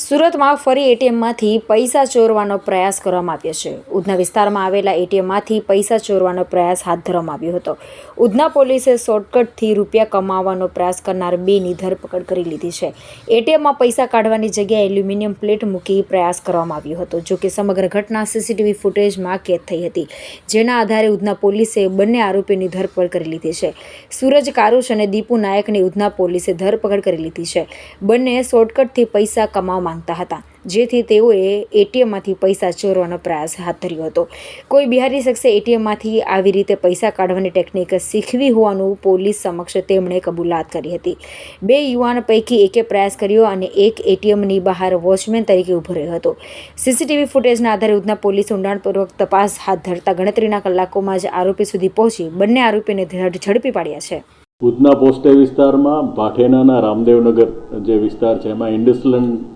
સુરતમાં ફરી એટીએમમાંથી પૈસા ચોરવાનો પ્રયાસ કરવામાં આવ્યો છે. ઉધના વિસ્તારમાં આવેલા એટીએમમાંથી પૈસા ચોરવાનો પ્રયાસ હાથ ધરવામાં આવ્યો હતો. ઉધના પોલીસે શોર્ટકટથી રૂપિયા કમાવાનો પ્રયાસ કરનાર બેની ધરપકડ કરી લીધી છે. એટીએમમાં પૈસા કાઢવાની જગ્યાએ એલ્યુમિનિયમ પ્લેટ મૂકી પ્રયાસ કરવામાં આવ્યો હતો જોકે સમગ્ર ઘટના સીસીટીવી ફૂટેજમાં કેદ થઈ હતી. જેના આધારે ઉધના પોલીસે બંને આરોપીની ધરપકડ કરી લીધી છે. સૂરજ કારુશ અને દીપુ નાયકની ઉધના પોલીસે ધરપકડ કરી લીધી છે. બંને શોર્ટકટથી પૈસા કમાવા માંગતા હતા. જેથી તેઓએ એટીએમમાંથી પૈસા ચોરવાનો પ્રયાસ હાથ ધર્યો હતો. કોઈ બિહારી શખ્સે એટીએમમાંથી આવી રીતે પૈસા કાઢવાની ટેકનિક શીખવી હોવાનું પોલીસ સમક્ષ તેમણે કબૂલાત કરી હતી. બે યુવાન પૈકી એકે પ્રયાસ કર્યો અને એક એટીએમની બહાર વોચમેન તરીકે ઊભો રહ્યો હતો. સીસીટીવી ફૂટેજના આધારે ઉધના પોલીસ ઊંડાણપૂર્વક તપાસ હાથ ધરતા ગણતરીના કલાકોમાં જ આરોપી સુધી પહોંચી બંને આરોપીને ઝડપી પાડ્યા છે. ઉધના પોસ્ટે વિસ્તારમાં ભાઠેનાના રામદેવનગર જે વિસ્તાર છે, એમાં ઇન્ડસલન્ડ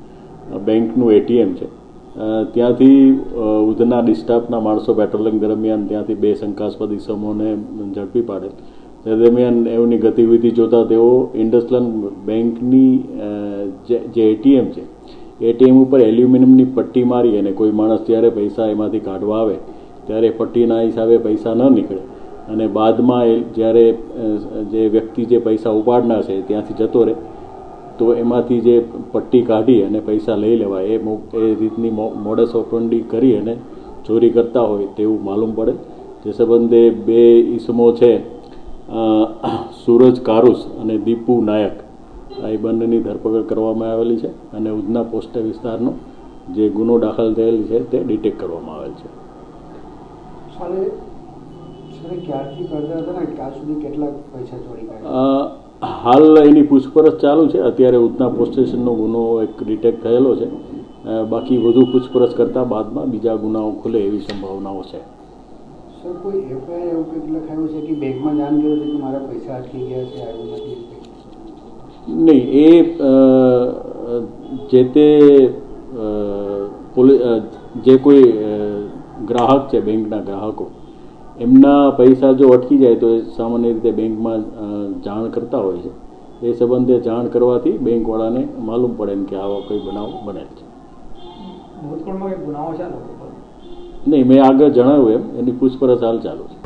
બેંકનું એટીએમ છે. ત્યાંથી ઉધના ડિસ્ટાફના માણસો પેટ્રોલિંગ દરમિયાન ત્યાંથી બે શંકાસ્પદ ઇસમોને ઝડપી પાડેલ તે દરમિયાન એમની ગતિવિધિ જોતા તેઓ ઇન્ડસલન્ડ બેંકની જે જે એટીએમ છે, એટીએમ ઉપર એલ્યુમિનિયમની પટ્ટી મારી અને કોઈ માણસ જ્યારે પૈસા એમાંથી કાઢવા આવે, ત્યારે પટ્ટીના હિસાબે પૈસા ન નીકળે. અને બાદમાં એ જ્યારે જે વ્યક્તિ જે પૈસા ઉપાડનાર છે ત્યાંથી જતો રહે. તો એમાંથી જે પટ્ટી કાઢી અને પૈસા લઈ લેવાય એ એ રીતની મોડસ ઓપરંડી કરી અને ચોરી કરતા હોય તેવું માલુમ પડે. જે સંબંધે બે ઈસમો છે સૂરજ કારુસ અને દીપુ નાયક. આ એ બંનેની ધરપકડ કરવામાં આવેલી છે અને ઉધના પોસ્ટ વિસ્તારનો જે ગુનો દાખલ થયેલ છે તે ડિટેક્ટ કરવામાં આવેલ છે. ક્યારથી કરતા હતા ને? કેટલા પૈસા ચોરી હાલ એની પૂછપરછ ચાલુ છે. અત્યારે ઉધના પોસ્ટ સ્ટેશનનો ગુનો એક ડિટેક્ટ થયેલો છે. બાકી વધુ પૂછપરછ કરતાં બાદમાં બીજા ગુનાઓ ખુલે એવી સંભાવનાઓ છે. નહીં એ જે તે જે કોઈ ગ્રાહક છે બેંકના ગ્રાહકો એમના પૈસા જો અટકી જાય તો એ સામાન્ય રીતે બેંકમાં જાણ કરતા હોય છે. એ સંબંધે જાણ કરવાથી બેંકવાળાને માલુમ પડે કે આવા કોઈ બનાવ બનેલ છે. નહીં મેં આગળ જણાવ્યું એમ. એની પૂછપરછ હાલ ચાલુ છે.